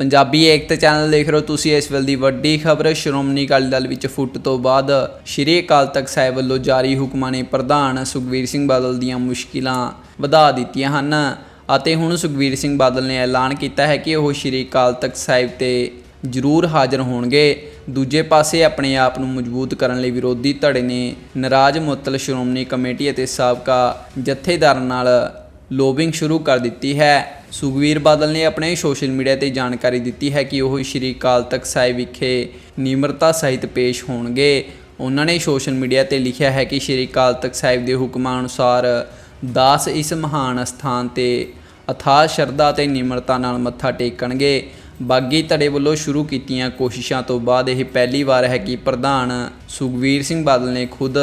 ਪੰਜਾਬੀ ਏਕਤਾ channel ਦੇਖ ਰਹੇ ਹੋ ਤੁਸੀਂ ਇਸ ਵੇਲੇ ਦੀ ਵੱਡੀ ਖਬਰ। ਸ਼੍ਰੋਮਣੀ ਅਕਾਲੀ ਦਲ ਵਿੱਚ ਫੁੱਟ ਤੋਂ ਬਾਅਦ ਸ਼੍ਰੀ ਅਕਾਲ ਤਖਤ ਸਾਹਿਬ ਵੱਲੋਂ ਜਾਰੀ ਹੁਕਮਾਂ ਨੇ ਪ੍ਰਧਾਨ ਸੁਖਵੀਰ ਸਿੰਘ ਬਾਦਲ ਦੀਆਂ ਮੁਸ਼ਕਿਲਾਂ ਵਧਾ ਦਿੱਤੀਆਂ ਹਨ ਅਤੇ ਹੁਣ ਸੁਖਵੀਰ ਸਿੰਘ ਬਾਦਲ ਨੇ ਐਲਾਨ ਕੀਤਾ ਹੈ ਕਿ ਉਹ ਸ਼੍ਰੀ ਅਕਾਲ ਤਖਤ ਸਾਹਿਬ ਤੇ ਜ਼ਰੂਰ ਹਾਜ਼ਰ ਹੋਣਗੇ। ਦੂਜੇ ਪਾਸੇ ਆਪਣੇ ਆਪ ਨੂੰ ਮਜ਼ਬੂਤ ਕਰਨ ਲਈ ਵਿਰੋਧੀ ਧੜੇ ਨੇ ਨਾਰਾਜ਼ ਮੁਅੱਤਲ ਸ਼੍ਰੋਮਣੀ ਕਮੇਟੀ ਅਤੇ ਸਾਬਕਾ ਜਥੇਦਾਰ ਨਾਲ ਲੋਬਿੰਗ ਸ਼ੁਰੂ ਕਰ ਦਿੱਤੀ ਹੈ। ਸੁਖਵੀਰ ਬਾਦਲ ਨੇ ਆਪਣੇ ਸੋਸ਼ਲ ਮੀਡੀਆ ਤੇ ਜਾਣਕਾਰੀ ਦਿੱਤੀ ਹੈ ਕਿ ਉਹ ਸ਼੍ਰੀ ਅਕਾਲ ਤਖਤ ਸਾਹਿਬ ਵਿਖੇ ਨਿਮਰਤਾ ਸਹਿਤ ਪੇਸ਼ ਹੋਣਗੇ। ਉਹਨਾਂ ਨੇ ਸੋਸ਼ਲ ਮੀਡੀਆ ਤੇ ਲਿਖਿਆ ਹੈ ਕਿ ਸ਼੍ਰੀ ਅਕਾਲ ਤਖਤ ਸਾਹਿਬ ਦੇ ਹੁਕਮਾਂ ਅਨੁਸਾਰ ਦਾਸ ਇਸ ਮਹਾਨ ਸਥਾਨ ਤੇ ਅਥਾਹ ਸ਼ਰਧਾ ਤੇ ਨਿਮਰਤਾ ਨਾਲ ਮੱਥਾ ਟੇਕਣਗੇ। ਬਾਗੀ ਧੜੇ ਵੱਲੋਂ ਸ਼ੁਰੂ ਕੀਤੀਆਂ ਕੋਸ਼ਿਸ਼ਾਂ ਤੋਂ ਬਾਅਦ ਇਹ ਪਹਿਲੀ ਵਾਰ ਹੈ ਕਿ ਪ੍ਰਧਾਨ ਸੁਖਵੀਰ ਸਿੰਘ ਬਾਦਲ ਨੇ ਖੁਦ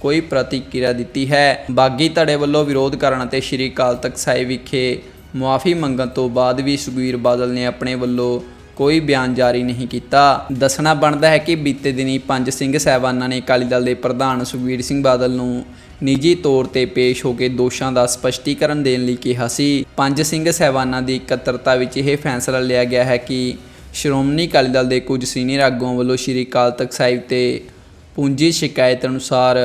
ਕੋਈ ਪ੍ਰਤੀਕਿਰਿਆ ਦਿੱਤੀ ਹੈ। ਬਾਗੀ ਧੜੇ ਵੱਲੋਂ ਵਿਰੋਧ ਕਰਨ ਅਤੇ ਸ਼੍ਰੀ ਅਕਾਲ ਤਖਤ ਸਾਹਿਬ ਵਿਖੇ ਮੁਆਫੀ ਮੰਗਣ ਤੋਂ ਬਾਅਦ ਵੀ ਸੁਖਬੀਰ ਬਾਦਲ ਨੇ ਆਪਣੇ ਵੱਲੋਂ ਕੋਈ ਬਿਆਨ ਜਾਰੀ ਨਹੀਂ ਕੀਤਾ। ਦੱਸਣਾ ਬਣਦਾ ਹੈ ਕਿ ਬੀਤੇ ਦਿਨੀ ਪੰਜ ਸਿੰਘ ਸਹਿਬਾਨਾਂ ਨੇ ਅਕਾਲੀ ਦਲ ਦੇ ਪ੍ਰਧਾਨ ਸੁਖਬੀਰ ਸਿੰਘ ਬਾਦਲ ਨੂੰ ਨਿੱਜੀ ਤੌਰ ਤੇ ਪੇਸ਼ ਹੋ ਕੇ ਦੋਸ਼ਾਂ ਦਾ ਸਪਸ਼ਟੀਕਰਨ ਦੇਣ ਲਈ ਕਿਹਾ ਸੀ। ਪੰਜ ਸਿੰਘ ਸਹਿਬਾਨਾਂ ਦੀ ਇਕੱਤਰਤਾ ਵਿੱਚ ਇਹ ਫੈਸਲਾ ਲਿਆ ਗਿਆ ਹੈ ਕਿ ਸ਼੍ਰੋਮਣੀ ਅਕਾਲੀ ਦਲ ਦੇ ਕੁਝ ਸੀਨੀਅਰ ਆਗੂਆਂ ਵੱਲੋਂ ਸ਼੍ਰੀ ਅਕਾਲ ਤਖਤ ਸਾਹਿਬ ਤੇ ਪੂੰਜੀ ਸ਼ਿਕਾਇਤ ਅਨੁਸਾਰ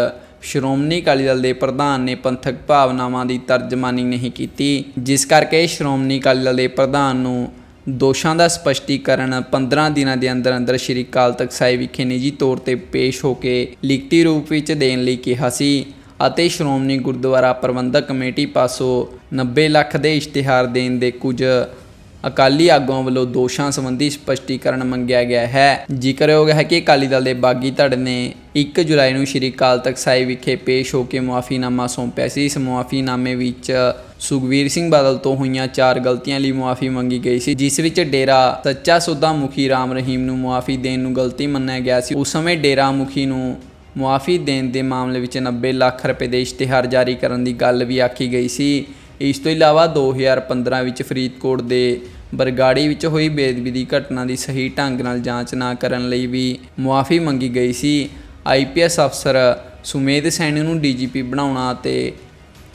ਸ਼੍ਰੋਮਣੀ ਅਕਾਲੀ ਦਲ ਦੇ ਪ੍ਰਧਾਨ ਨੇ ਪੰਥਕ ਭਾਵਨਾਵਾਂ ਦੀ ਤਰਜਮਾਨੀ ਨਹੀਂ ਕੀਤੀ, ਜਿਸ ਕਰਕੇ ਸ਼੍ਰੋਮਣੀ ਅਕਾਲੀ ਦਲ ਦੇ ਪ੍ਰਧਾਨ ਨੂੰ ਦੋਸ਼ਾਂ ਦਾ ਸਪਸ਼ਟੀਕਰਨ 15 ਦਿਨਾਂ ਦੇ ਅੰਦਰ ਅੰਦਰ ਸ਼੍ਰੀ ਅਕਾਲ ਤਖਤ ਸਾਹਿਬ ਵਿਖੇ ਨਿੱਜੀ ਤੌਰ ਤੇ ਪੇਸ਼ ਹੋ ਕੇ ਲਿਖਤੀ ਰੂਪ ਵਿੱਚ ਦੇਣ ਲਈ ਕਿਹਾ ਸੀ ਅਤੇ ਸ਼੍ਰੋਮਣੀ ਗੁਰਦੁਆਰਾ ਪ੍ਰਬੰਧਕ ਕਮੇਟੀ ਪਾਸੋਂ 90 ਲੱਖ ਦੇ ਇਸ਼ਤਿਹਾਰ ਦੇਣ ਦੇ ਕੁਝ ਅਕਾਲੀ ਆਗੂਆਂ ਵੱਲੋਂ ਦੋਸ਼ਾਂ ਸੰਬੰਧੀ ਸਪਸ਼ਟੀਕਰਨ ਮੰਗਿਆ ਗਿਆ ਹੈ। ਜ਼ਿਕਰਯੋਗ ਹੈ ਕਿ ਅਕਾਲੀ ਦਲ ਦੇ ਬਾਗੀ ਧੜ ਨੇ 1 ਜੁਲਾਈ ਨੂੰ ਸ਼੍ਰੀ ਅਕਾਲ ਤਖਤ ਸਾਹਿਬ ਵਿਖੇ ਪੇਸ਼ ਹੋ ਕੇ ਮੁਆਫੀਨਾਮਾ ਸੌਂਪਿਆ ਸੀ। ਇਸ ਮੁਆਫੀਨਾਮੇ ਵਿੱਚ ਸੁਖਵੀਰ ਸਿੰਘ ਬਾਦਲ ਤੋਂ ਹੋਈਆਂ ਚਾਰ ਗਲਤੀਆਂ ਲਈ ਮੁਆਫੀ ਮੰਗੀ ਗਈ ਸੀ, ਜਿਸ ਵਿੱਚ ਡੇਰਾ ਸੱਚਾ ਸੌਦਾ ਮੁਖੀ ਰਾਮ ਰਹੀਮ ਨੂੰ ਮੁਆਫੀ ਦੇਣ ਨੂੰ ਗਲਤੀ ਮੰਨਿਆ ਗਿਆ ਸੀ। ਉਸ ਸਮੇਂ ਡੇਰਾ ਮੁਖੀ ਨੂੰ ਮੁਆਫੀ ਦੇਣ ਦੇ ਮਾਮਲੇ ਵਿੱਚ 90 ਲੱਖ ਰੁਪਏ ਦੇ ਇਸ਼ਤਿਹਾਰ ਜਾਰੀ ਕਰਨ ਦੀ ਗੱਲ ਵੀ ਆਖੀ ਗਈ ਸੀ। ਇਸ ਤੋਂ ਇਲਾਵਾ 2015 ਵਿੱਚ ਫਰੀਦਕੋਟ ਦੇ ਬਰਗਾੜੀ ਵਿੱਚ ਹੋਈ ਬੇਦਬੀ ਦੀ ਘਟਨਾ ਦੀ ਸਹੀ ਢੰਗ ਨਾਲ ਜਾਂਚ ਨਾ ਕਰਨ ਲਈ ਵੀ ਮੁਆਫੀ ਮੰਗੀ ਗਈ ਸੀ। ਆਈਪੀਐਸ ਅਫਸਰ ਸੁਮੇਧ ਸੈਣੀ ਨੂੰ ਡੀਜੀਪੀ ਬਣਾਉਣਾ ਅਤੇ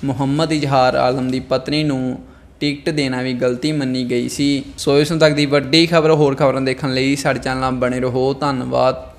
ਮੁਹੰਮਦ ਇਜ਼ਹਾਰ ਆਲਮ ਦੀ ਪਤਨੀ ਨੂੰ ਟਿਕਟ ਦੇਣਾ ਵੀ ਗਲਤੀ ਮੰਨੀ ਗਈ ਸੀ। ਸੋ ਇਸ ਨੂੰ ਤੱਕ ਦੀ ਵੱਡੀ ਖਬਰ ਹੋਰ ਖਬਰਾਂ ਦੇਖਣ ਲਈ ਸਾਡੇ ਚੈਨਲ ਨਾਲ ਬਣੇ ਰਹੋ। ਧੰਨਵਾਦ।